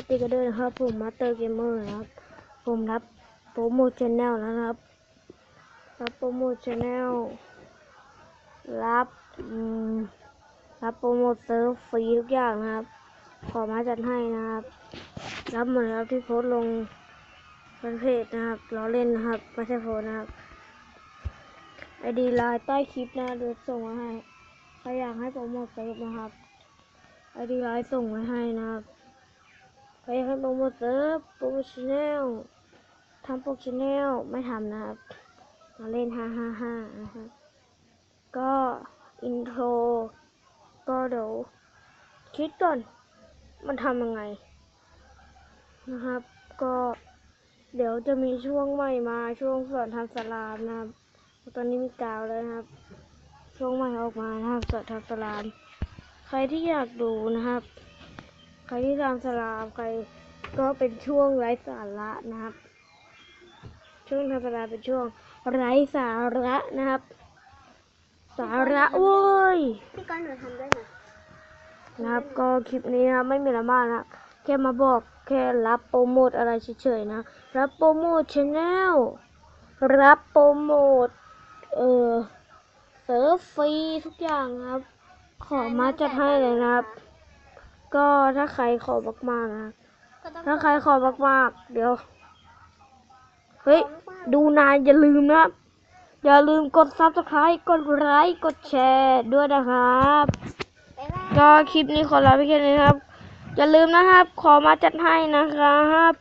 วัสดีกันด้วยนะครับผมมาสเตอร์เกมเมอร์นะครับ ผมรับโปรโมทชแนลแล้วนะครับ รับโปรโมทชแนลรับรับโปรโมทเซิร์ฟฟรีทุกอย่างนะครับ ขอมาจัดให้นะครับ รับหมดนครับที่โพสลงเพจนะครับล้อเล่นนะครับไม่ใช่โพสนะครับไอดีไลน์ใต้คลิปนะเดี๋ยวส่งมาให้ใครอยากให้โปรโมทเซิร์ฟนะครับไอดีไลน์ส่งไว้ให้นะครับ ใครให้โปรโมทเซิร์ฟโปรโมทชแนลทำโปรชแนลไม่ทำนะครับมาเล่นฮ่าฮ่าฮ่านะครับก็อินโทรก็เดี๋ยวคิดก่อน มันทำยังไง นะครับ ก็เดี๋ยวจะมีช่วงใหม่มาช่วงสอนทำสลามนะครับ ตอนนี้มีกาวแล้วนะครับ ช่วงใหม่ออกมานะครับสอนทำสลาม ใครที่อยากดูนะครับ ครที่ทำสลามใครก็เป็นช่วงไร้สาระนะครับ ช่วงทำสลามเป็นช่วงไร้สาระนะครับ สาระโว้ยพี่ก้อนหนูทำด้วยนะนะครับก็คลิปนี้นะครับไม่มีอะไรมากนะแค่มาบอกแค่รับโปรโมทอะไรเฉยๆนะ รับโปรโมทชแนลรับโปรโมทเออเซิร์ฟฟรีทุกอย่างนะครับ ขอมาจัดให้เลยนะครับ ก็ถ้าใครขอมากๆนะก็ต้องถ้าใครขอมากๆ เดี๋ยว เฮ้ย ดูนายอย่าลืมนะครับอย่าลืมกดซับสไครต์กดไลค์ กดแชร์ด้วยนะครับบ๊ายบายก็คลิปนี้ขอลาไปแค่นี้ครับ อย่าลืมนะครับ ขอมาจัดให้นะครับ